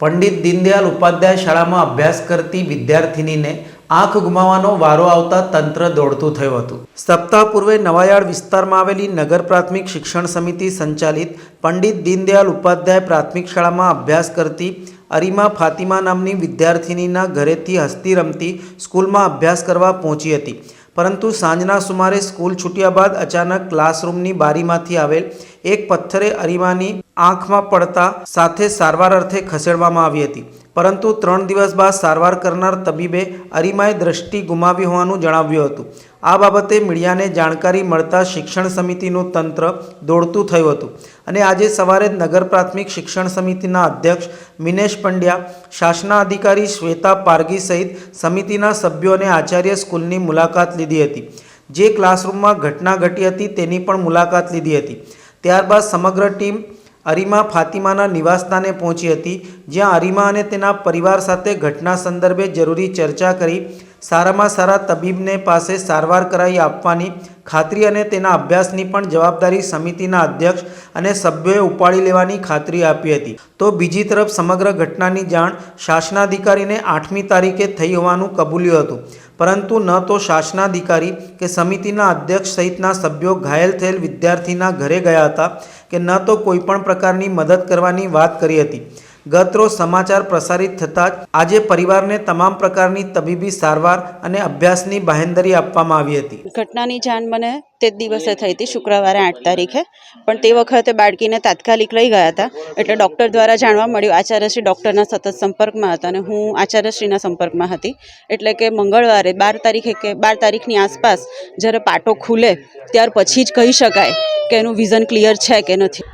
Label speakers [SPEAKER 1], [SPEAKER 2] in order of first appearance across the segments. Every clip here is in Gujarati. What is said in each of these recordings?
[SPEAKER 1] પંડિત દીનદયાલ ઉપાધ્યાય શાળામાં અભ્યાસ કરતી વિદ્યાર્થિનીને આંખ ગુમાવવાનો વારો આવતા તંત્ર દોડતું થયું હતું. સપ્તાહ પૂર્વે નવાયાળ વિસ્તારમાં આવેલી નગર પ્રાથમિક શિક્ષણ સમિતિ સંચાલિત પંડિત દીનદયાલ ઉપાધ્યાય પ્રાથમિક શાળામાં અભ્યાસ કરતી અરીમા ફાતિમા નામની વિદ્યાર્થિનીના ઘરેથી હસતી રમતી સ્કૂલમાં અભ્યાસ કરવા પહોંચી હતી. પરંતુ સાંજના સુમારે સ્કૂલ છૂટ્યા બાદ અચાનક ક્લાસરૂમની બારીમાંથી આવેલ એક પથ્થરે અરીમાની આંખમાં પડતા સાથે સારવાર અર્થે ખસેડવામાં આવી હતી. પરંતુ ત્રણ દિવસ બાદ સારવાર કરનાર તબીબે અરીમાએ દ્રષ્ટિ ગુમાવી હોવાનું જણાવ્યું હતું. આ બાબતે મીડિયાને જાણકારી મળતા શિક્ષણ સમિતિનું તંત્ર દોડતું થયું હતું અને આજે સવારે નગર પ્રાથમિક શિક્ષણ સમિતિના અધ્યક્ષ મિનેશ પંડ્યા શાસના અધિકારી શ્વેતા પારગી સહિત સમિતિના સભ્યો અને આચાર્ય સ્કૂલની મુલાકાત લીધી હતી. જે ક્લાસરૂમમાં ઘટના ઘટી હતી તેની પણ મુલાકાત લીધી હતી. ત્યારબાદ સમગ્ર ટીમ અરીમા ફાતિમાના નિવાસસ્થાને પહોંચી હતી, જ્યાં અરીમા અને તેના પરિવાર સાથે ઘટના સંદર્ભે જરૂરી ચર્ચા કરી સારામાં સારા તબીબને પાસે સારવાર કરાવી આપવાની ખાતરી અને તેના અભ્યાસની પણ જવાબદારી સમિતિના અધ્યક્ષ અને સભ્યોએ ઉપાડી લેવાની ખાતરી આપી હતી. તો બીજી તરફ સમગ્ર ઘટનાની જાણ શાસનાધિકારીને આઠમી તારીખે થઈ હોવાનું કબૂલ્યું હતું. પરંતુ ન તો શાસનાધિકારી કે સમિતિના અધ્યક્ષ સહિતના સભ્યો ઘાયલ થયેલ વિદ્યાર્થીના ઘરે ગયા હતા કે ન તો કોઈપણ પ્રકારની મદદ કરવાની વાત કરી હતી. ગત રોજ સમાચાર પ્રસારિત થતાં જ આજે પરિવારને તમામ પ્રકારની તબીબી સારવાર અને અભ્યાસની બાહેંધરી આપવામાં આવી હતી.
[SPEAKER 2] ઘટનાની જાણ મને તે જ દિવસે થઈ હતી, શુક્રવારે આઠ તારીખે. પણ તે વખતે બાળકીને તાત્કાલિક લઈ ગયા હતા. એટલે ડૉક્ટર દ્વારા જાણવા મળ્યું, આચાર્યશ્રી ડૉક્ટરના સતત સંપર્કમાં હતા અને હું આચાર્યશ્રીના સંપર્કમાં હતી. એટલે કે મંગળવારે બાર તારીખે કે બાર તારીખની આસપાસ જ્યારે પાટો ખુલે, ત્યાર પછી જ કહી શકાય કે એનું વિઝન ક્લિયર છે કે નથી.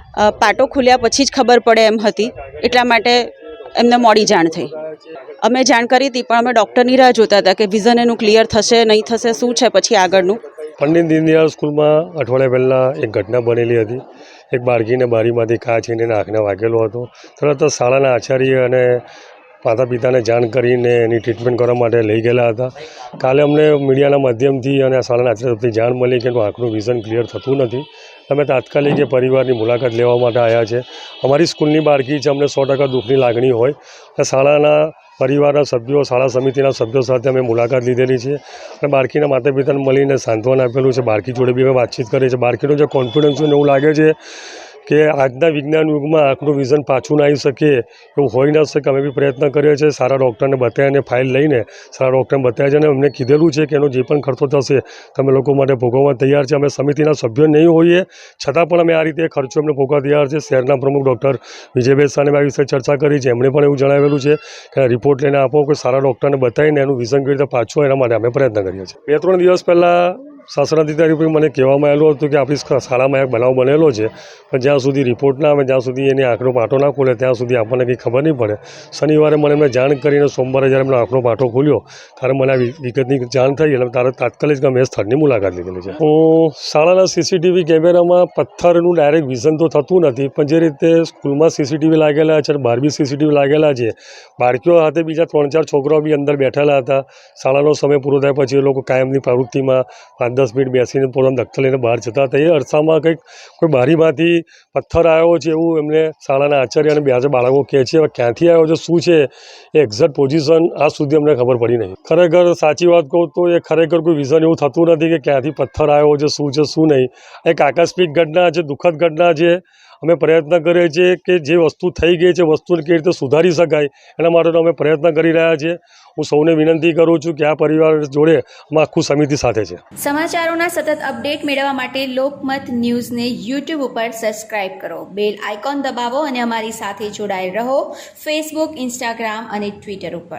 [SPEAKER 2] પાટો ખુલ્યા પછી જ ખબર પડે એમ હતી. એટલા માટે એમને મોડી જાણ થઈ. અમે જાણ કરી હતી, પણ અમે ડૉક્ટરની રાહ જોતા હતા કે વિઝન એનું ક્લિયર થશે, નહીં થશે, શું છે, પછી આગળનું.
[SPEAKER 3] પંડિત દીનદયાળ સ્કૂલમાં અઠવાડિયા પહેલાં એક ઘટના બનેલી હતી. એક બાળકીને બારીમાંથી કાચ એને આંખને વાગેલો હતો. તરત શાળાના આચાર્ય અને માતા પિતાને જાણ કરીને એની ટ્રીટમેન્ટ કરવા માટે લઈ ગયેલા હતા. કાલે અમને મીડિયાના માધ્યમથી અને શાળાના આચાર્ય તરફથી જાણ મળી કે એનું આંખનું વિઝન ક્લિયર થતું નથી. અમે તાત્કાલિક એ પરિવારની મુલાકાત લેવા માટે આવ્યા છે. અમારી સ્કૂલની બાળકી છે. અમને સો ટકા દુઃખની લાગણી હોય. અને શાળાના પરિવારના સભ્યો, શાળા સમિતિના સભ્યો સાથે અમે મુલાકાત લીધેલી છે અને બાળકીના માતા પિતાને મળીને સાંત્વન આપેલું છે. બાળકી જોડે બી અમે વાતચીત કરી છે બાળકીનો જે કોન્ફિડન્સ છે એવું લાગે છે કે આજના વિજ્ઞાન યુગમાં આંખનું વિઝન પાછું ના આવી શકે, એવું હોઈ ન શકે. અમે બી પ્રયત્ન કર્યો છે. સારા ડૉક્ટરને બતાવીને ફાઇલ લઈને સારા ડૉક્ટરને બતાવ્યા છે. અને અમને કીધેલું છે કે એનો જે પણ ખર્ચો થશે, તમે લોકો માટે ભોગવવા તૈયાર છે. અમે સમિતિના સભ્યો નહીં હોઈએ. છતાં પણ અમે આ રીતે ખર્ચો અમને ભોગવવા તૈયાર છે. શહેરના પ્રમુખ ડૉક્ટર વિજયભાઈ સાહેબ આ વિશે ચર્ચા કરી છે. એમણે પણ એવું જણાવેલું છે કે રિપોર્ટ લઈને આપો કે સારા ડૉક્ટરને બતાવીને એનું વિઝન કેવી રીતે પાછું એના માટે અમે પ્રયત્ન કરીએ છીએ. બે, ત્રણ દિવસ પહેલાં શાસનાધિકારી પર મને કહેવામાં આવેલું હતું કે આપણી શાળામાં એક બનાવ બનેલો છે. પણ જ્યાં સુધી રિપોર્ટ ના આવે, જ્યાં સુધી એની આંખનો પાટો ના ખોલે, ત્યાં સુધી આપણને કંઈ ખબર નહીં પડે. શનિવારે મને એમને જાણ કરીને સોમવારે જ્યારે એમનો આંખનો પાટો ખોલ્યો, ત્યારે મને વિગતની જાણ થઈ એટલે તારે તાત્કાલિક અમે સ્થળની મુલાકાત લીધેલી છે. હું શાળાના સીસીટીવી કેમેરામાં પથ્થરનું ડાયરેક્ટ વિઝન તો થતું નથી, પણ જે રીતે સ્કૂલમાં સીસીટીવી લાગેલા છે બહાર બી સીસીટીવી લાગેલા છે, બાળકીઓ સાથે બીજા ત્રણ ચાર છોકરાઓ બી અંદર બેઠેલા હતા. શાળાનો સમય પૂરો થાય પછી એ લોકો કાયમની પ્રવૃત્તિમાં પાંચ દસ મિનિટ બેસીને પોતાનું દખ્તર લઈને બહાર જતા હતા. એ અરસામાં કંઈક કોઈ બારીમાંથી પથ્થર આવ્યો છે એવું એમને શાળાના આચાર્ય અને બે બાળકો કહે છે. હવે ક્યાંથી આવ્યો છે? શું છે? એ એક્ઝેક્ટ પોઝિશન આજ સુધી અમને ખબર પડી નહીં. ખરેખર સાચી વાત કહું તો એ ખરેખર કોઈ વિઝન એવું થતું નથી કે ક્યાંથી પથ્થર આવ્યો છે, શું છે, શું નહીં. એક આકસ્મિક ઘટના છે, દુઃખદ ઘટના છે. અમે પ્રયત્ન કરીએ છીએ કે જે વસ્તુ થઈ ગઈ છે, વસ્તુને કેવી રીતે સુધારી શકાય એના માટે અમે પ્રયત્ન કરી રહ્યા છીએ. હું સૌને વિનંતી કરું છું કે આ પરિવાર જોડે આખું સમિતિ સાથે છે.
[SPEAKER 4] સમાચારોના સતત અપડેટ મેળવવા માટે લોકમત ન્યૂઝને યુટ્યુબ ઉપર સબસ્ક્રાઇબ કરો. બેલ આઇકોન દબાવો અને અમારી સાથે જોડાયેલ રહો. ફેસબુક ઇન્સ્ટાગ્રામ અને ટ્વિટર ઉપર.